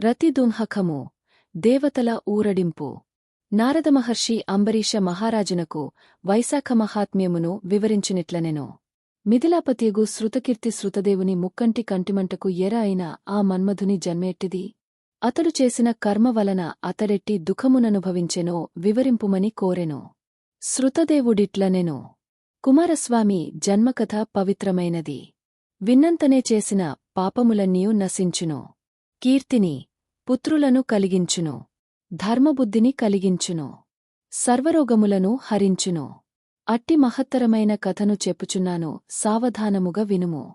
రతిదుంహకము దేవతల ఊరడింపు. నారదమహర్షి అంబరీష మహారాజునకు వైశాఖ మహాత్మ్యమును వివరించినిట్లనెను. మిథిలాపతియగు శృతకీర్తి శృతదేవుని ముక్కంటి కంటిమంటకు ఎర అయిన ఆ మన్మధుని జన్మేట్టిది. అతడు చేసిన కర్మ వలన అతడెట్టి దుఃఖముననుభవించెనో వివరింపుమని కోరెను. శృతదేవుడిట్లనెను. కుమారస్వామి జన్మకథ పవిత్రమైనది. విన్నంతనే చేసిన పాపములన్నీయూ నశించును. కీర్తిని పుత్రులను కలిగించును. ధర్మబుద్ధిని కలిగించును. సర్వరోగములను హరించును. అట్టి మహత్తరమైన కథను చెప్పుచున్నాను సావధానముగా వినుము.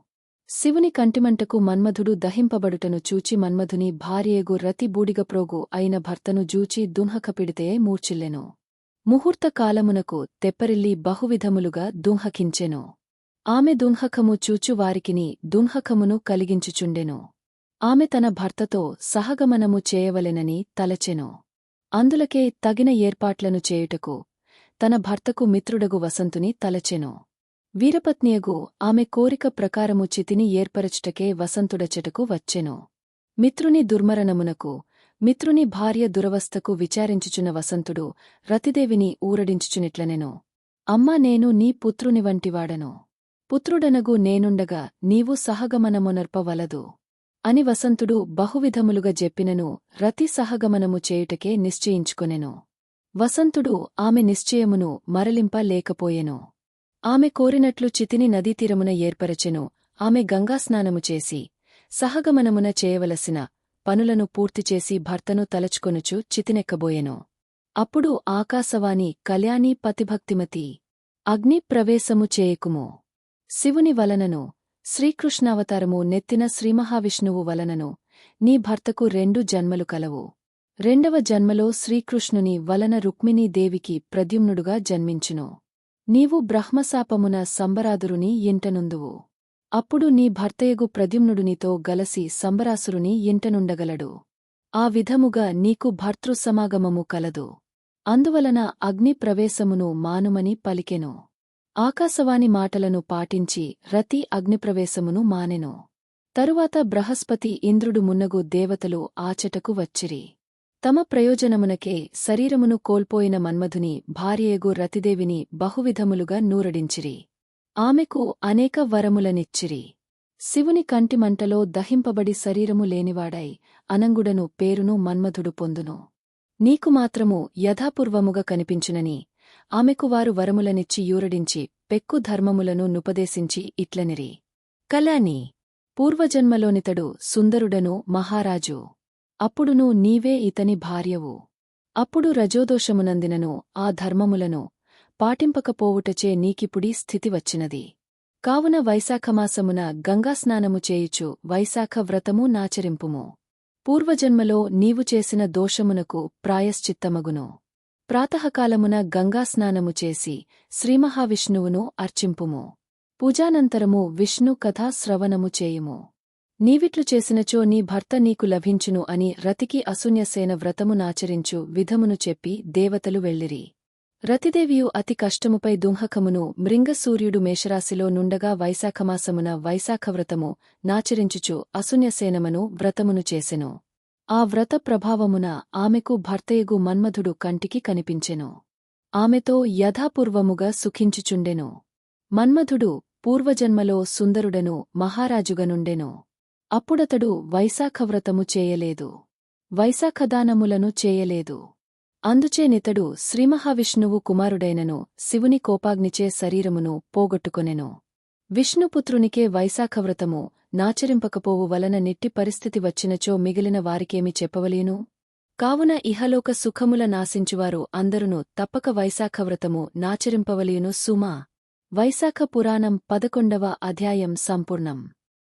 శివుని కంటిమంటకు మన్మధుడు దహింపబడుటను చూచి మన్మధుని భార్యేగు రతి బూడిగప్రోగు అయిన భర్తను జూచి దుంహకపిడితే మూర్చిల్లెను ముహూర్తకాలమునకు తెప్పరిల్లి బహువిధములుగా దుంహకించెను. ఆమె దుంహకము చూచు వారికిని దుంహకమును కలిగించుచుండెను. ఆమె తన భర్తతో సహగమనము చేయవలెనని తలచెను. అందులకే తగిన ఏర్పాట్లను చేయుటకు తన భర్తకు మిత్రుడగు వసంతుని తలచెను. వీరపత్నియగు ఆమె కోరిక ప్రకారము చితిని ఏర్పరచుటకే వసంతుడచెటకు వచ్చెను. మిత్రుని దుర్మరణమునకు మిత్రుని భార్య దురవస్థకు విచారించుచున్న వసంతుడు రతిదేవిని ఊరడించుచునిట్లనెను. అమ్మా నేను నీ పుత్రుని వంటివాడను. పుత్రుడనగు నేనుండగా నీవు సహగమనమునర్పవలదు అని వసంతుడు బహువిధములుగా చెప్పినను రతి సహగమనము చేయుటకే నిశ్చయించుకొనెను. వసంతుడు ఆమె నిశ్చయమును మరలింప లేకపోయెను. ఆమె కోరినట్లు చితిని నదీతీరమున ఏర్పరచెను ఆమె గంగాస్నానము చేసి సహగమనమున చేయవలసిన పనులను పూర్తిచేసి భర్తను తలచుకొనుచు చితినెక్కబోయెను. అప్పుడు ఆకాశవాణి కళ్యాణీ పతిభక్తిమతి అగ్ని ప్రవేశము చేయకుము. శివుని వలనను శ్రీకృష్ణావతారము నెత్తిన శ్రీమహావిష్ణువు వలనను నీ భర్తకు రెండు జన్మలు కలవు. రెండవ జన్మలో శ్రీకృష్ణుని వలన రుక్మిణీదేవికి ప్రద్యుమ్నుడుగా జన్మించును. నీవు బ్రహ్మశాపమున సంబరాదురుని ఇంటనుందువు. అప్పుడు నీ భర్తయగు ప్రద్యుమ్నుడునితో గలసి సంబరాసురుని ఇంటనుండగలడు. ఆ విధముగా నీకు భర్తృసమాగమము కలదు. అందువలన అగ్నిప్రవేశమును మానుమని పలికెను. ఆకాశవాణి మాటలను పాటించి రతి అగ్నిప్రవేశమును మానెను. తరువాత బృహస్పతి ఇంద్రుడు మున్నగు దేవతలు ఆచటకు వచ్చిరి. తమ ప్రయోజనమునకే శరీరమును కోల్పోయిన మన్మధుని భార్యయగు రతిదేవిని బహువిధములుగా నూరడించిరి. ఆమెకు అనేక వరములనిచ్చిరి. శివుని కంటిమంటలో దహింపబడి శరీరము లేనివాడై అనంగుడను పేరును మన్మధుడు పొందును. నీకు మాత్రము యథాపూర్వముగా కనిపించునని ఆమెకు వారు వరములనిచ్చి యూరడించి పెక్కు ధర్మములను నుపదేశించి ఇట్లనిరి. కలాని పూర్వజన్మలోనితడు సుందరుడను మహారాజు. అప్పుడును నీవే ఇతని భార్యవు. అప్పుడు రజోదోషమునందినను ఆ ధర్మములను పాటింపకపోవుటచే నీకిప్పుడీ స్థితి వచ్చినది. కావున వైశాఖమాసమున గంగాస్నానము చేయుచు వైశాఖ వ్రతము నాచరింపుము. పూర్వజన్మలో నీవు చేసిన దోషమునకు ప్రాయశ్చిత్తమగును. ప్రాతకాలమున గంగాస్నానము చేసి శ్రీమహావిష్ణువును అర్చింపుము. పూజానంతరము విష్ణు కథా శ్రవణము చేయుము. నీవిట్లు చేసినచో నీ భర్త నీకు లభించును అని రతికి అశూన్యసేన వ్రతమునాచరించు విధమును చెప్పి దేవతలు వెళ్ళిరి. రతిదేవియు అతి కష్టముపై దుంహకమును మృంగసూర్యుడు మేషరాశిలో నుండగా వైశాఖమాసమున వైశాఖవ్రతము నాచరించుచు అశూన్యసేనమను వ్రతమును చేసెను. ఆ వ్రత ప్రభావమున ఆమెకు భర్తయగు మన్మధుడు కంటికి కనిపించెను. ఆమెతో యథాపూర్వముగా సుఖించుచుండెను. మన్మధుడు పూర్వజన్మలో సుందరుడను మహారాజుగనుండెను. అప్పుడతడు వైశాఖవ్రతము చేయలేదు. వైశాఖదానములను చేయలేదు. అందుచేనితడు శ్రీమహావిష్ణువు కుమారుడైనను శివుని కోపాగ్నిచే శరీరమును పోగొట్టుకొనెను. విష్ణుపుత్రునికే వైశాఖవ్రతము నాచరింపకపోవు వలన నిట్టి పరిస్థితి వచ్చినచో మిగిలిన వారికేమి చెప్పవలేను? కావున ఇహలోక సుఖముల నాశించువారు అందరును తప్పక వైశాఖవ్రతము నాచరింపవలేను సుమా. వైశాఖ పురాణం పదకొండవ అధ్యాయం సంపూర్ణం.